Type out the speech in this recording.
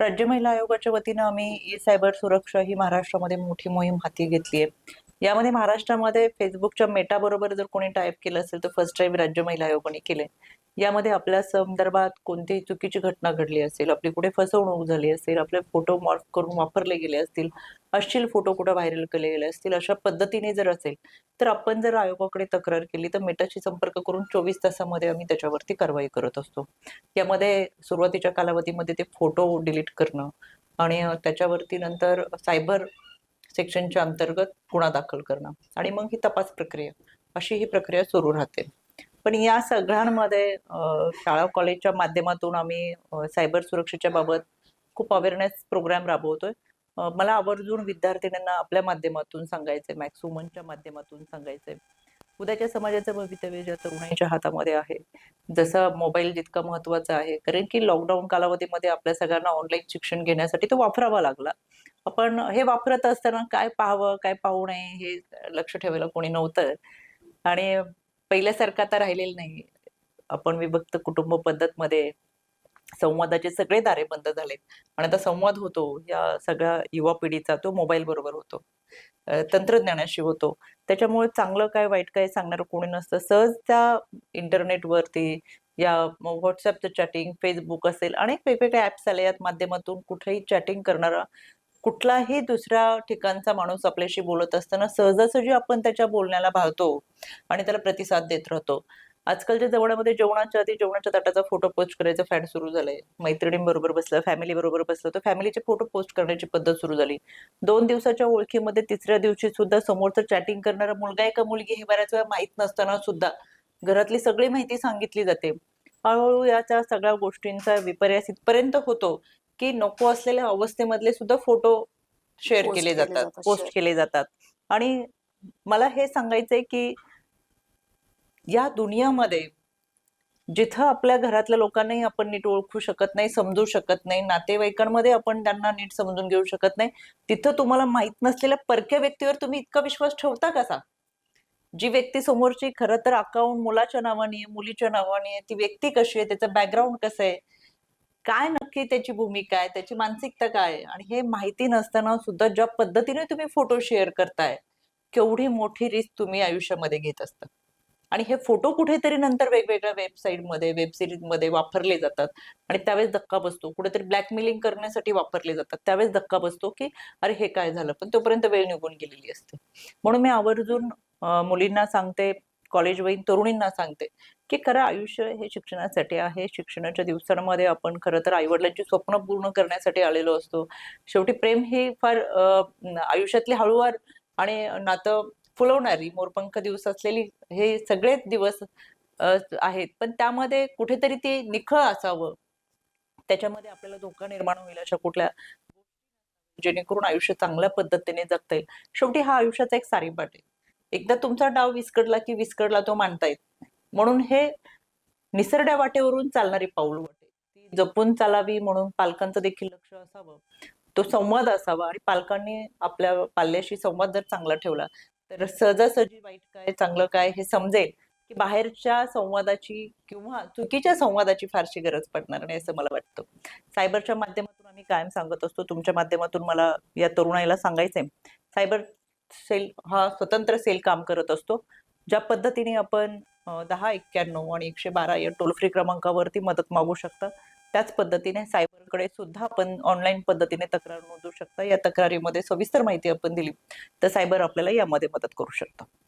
राज्य महिला आयोगाच्या वतीनं आम्ही ई सायबर सुरक्षा ही महाराष्ट्रामध्ये मोठी मोहीम हाती घेतली आहे. यामध्ये महाराष्ट्रामध्ये फेसबुकच्या मेटा बरोबर जर कोणी टाईप केलं असेल तर फर्स्ट टाइम राज्य महिला आयोगाने केले यामध्ये आपल्या संदर्भात कोणतीही चुकीची घटना घडली असेल आपली कुठे फसवणूक झाली असेल आपले फोटो मॉर्फ करून वापरले गेले असतील अश्लील फोटो कुठे व्हायरल केले गेले असतील अशा पद्धतीने जर असेल तर आपण जर आयोगाकडे तक्रार केली तर मेटाशी संपर्क करून चोवीस तासामध्ये आम्ही त्याच्यावरती कारवाई करत असतो. यामध्ये सुरुवातीच्या कालावधीमध्ये ते फोटो डिलीट करणं आणि त्याच्यावरती नंतर सायबर सेक्शनच्या अंतर्गत गुन्हा दाखल करणं आणि मग ही तपास प्रक्रिया अशी ही प्रक्रिया सुरू राहते. पण या सगळ्यांमध्ये शाळा कॉलेजच्या माध्यमातून आम्ही सायबर सुरक्षेच्या बाबत खूप अवेअरनेस प्रोग्राम राबवतोय. मला आवर्जून विद्यार्थिनींना आपल्या माध्यमातून सांगायचंय मॅक्स वुमनच्या माध्यमातून सांगायचंय. उद्याच्या समाजाचं भवितव्य ज्या तरुणाईच्या हातामध्ये आहे जसं मोबाईल जितका महत्त्वाचा आहे. कारण की लॉकडाऊन कालावधीमध्ये आपल्या सगळ्यांना ऑनलाईन शिक्षण घेण्यासाठी तो वापरावा लागला. आपण हे वापरत असताना काय पाहावं काय पाहू नये हे लक्ष ठेवायला कोणी नव्हतं. आणि पहिल्यासारखं आता राहिलेलं नाही. आपण विभक्त कुटुंब पद्धतमध्ये संवादाचे सगळे दारे बंद झालेत. आणि आता संवाद होतो या सगळ्या युवा पिढीचा तो मोबाईल बरोबर होतो. तंत्रज्ञानाशी होतो. त्याच्यामुळे चांगलं काय वाईट काय सांगणारं कोणी नसतं. सहज त्या इंटरनेटवरती या व्हॉट्सअपचं चॅटिंग फेसबुक असेल अनेक वेगवेगळे ऍप्स आले यात माध्यमातून कुठेही चॅटिंग करणारा कुठलाही दुसऱ्या ठिकाणचा माणूस आपल्याशी बोलत असताना सहजासहजी आपण त्याच्या बोलण्याला भावतो आणि त्याला प्रतिसाद देत राहतो. आजकालच्या जवळमध्ये जेवणाच्या आधी जेवणाच्या ताटाचा फोटो पोस्ट करायचं फॅड सुरू झालंय. मैत्रिणींबरोबर बसलं फॅमिली बरोबर बसलं तर फॅमिलीचे फोटो पोस्ट करण्याची पद्धत सुरू झाली. दोन दिवसाच्या ओळखीमध्ये तिसऱ्या दिवशी सुद्धा समोरचं चॅटिंग करणारा मुलगा आहे का मुलगी हे बऱ्याच वेळा माहीत नसताना सुद्धा घरातली सगळी माहिती सांगितली जाते. हळूहळू याच्या सगळ्या गोष्टींचा विपर्यास इथपर्यंत होतो की नको असलेल्या अवस्थेमधले सुद्धा फोटो शेअर केले जातात पोस्ट. केले जातात. आणि मला हे सांगायचंय की या दुनियामध्ये जिथं आपल्या घरातल्या लोकांनाही आपण नीट ओळखू शकत नाही समजू शकत नाही नातेवाईकांमध्ये आपण त्यांना नीट समजून घेऊ शकत नाही तिथं तुम्हाला माहीत नसलेल्या परक्या व्यक्तीवर तुम्ही इतका विश्वास ठेवता कसा जी व्यक्ती समोरची खरं तर अकाउंट मुलाच्या नावाने आहे, मुलीच्या नावाने आहे ती व्यक्ती कशी आहे त्याचं बॅकग्राऊंड कसं आहे काय नक्की त्याची भूमिका आहे त्याची मानसिकता काय आहे? आणि हे माहिती नसताना सुद्धा ज्या पद्धतीने तुम्ही फोटो शेअर करताय केवढी मोठी रिस्क तुम्ही आयुष्यामध्ये घेत असता. आणि हे फोटो कुठेतरी नंतर वेगवेगळ्या वेबसाईटमध्ये वेब सिरीजमध्ये वापरले जातात. आणि त्यावेळेस धक्का बसतो. कुठेतरी ब्लॅकमेलिंग करण्यासाठी वापरले जातात. त्यावेळेस धक्का बसतो की अरे हे काय झालं? पण तोपर्यंत वेळ निघून गेलेली असते. म्हणून मी आवर्जून मुलींना सांगते कॉलेज वयीन तरुणींना सांगते की खरं आयुष्य हे शिक्षणासाठी आहे. शिक्षणाच्या दिवसांमध्ये आपण खरं तर आईवडिलांची स्वप्न पूर्ण करण्यासाठी आलेलो असतो. शेवटी प्रेम हे फार आयुष्यातली हळूवार आणि नातं फुलवणारी मोरपंख दिवस असलेली हे सगळेच दिवस आहेत. पण त्यामध्ये कुठेतरी ते निखळ असावं. त्याच्यामध्ये आपल्याला धोका निर्माण होईल अशा कुठल्या जेणेकरून आयुष्य चांगल्या पद्धतीने जगता येईल. शेवटी हा आयुष्याचा एक सारीपाट आहे. एकदा तुमचा डाव विस्कडला की विस्कडला तो मांडता येत नाही. म्हणून हे निसरड्या वाटेवरून चालणारी पाऊल वाटे ती जपून चालावी म्हणून पालकांचं देखील लक्ष असावं. तो संवाद असावा आणि पालकांनी आपल्या पाल्याशी संवाद जर चांगला ठेवला तर सहजासहजी वाईट काय चांगलं काय हे समजेल की बाहेरच्या संवादाची किंवा चुकीच्या संवादाची फारशी गरज पडणार नाही असं मला वाटतं. सायबरच्या माध्यमातून आम्ही कायम सांगत असतो तुमच्या माध्यमातून मला या तरुणाईला सांगायचंय. सायबर सेल हा स्वतंत्र सेल काम करत असतो. ज्या पद्धतीने आपण दहा एक्क्याण्णव आणि एकशे बारा या टोल फ्री क्रमांकावरती मदत मागू शकता. त्याच पद्धतीने सायबरकडे सुद्धा आपण ऑनलाईन पद्धतीने तक्रार नोंदवू शकता. या तक्रारीमध्ये सविस्तर माहिती आपण दिली तर सायबर आपल्याला यामध्ये मदत करू शकतं.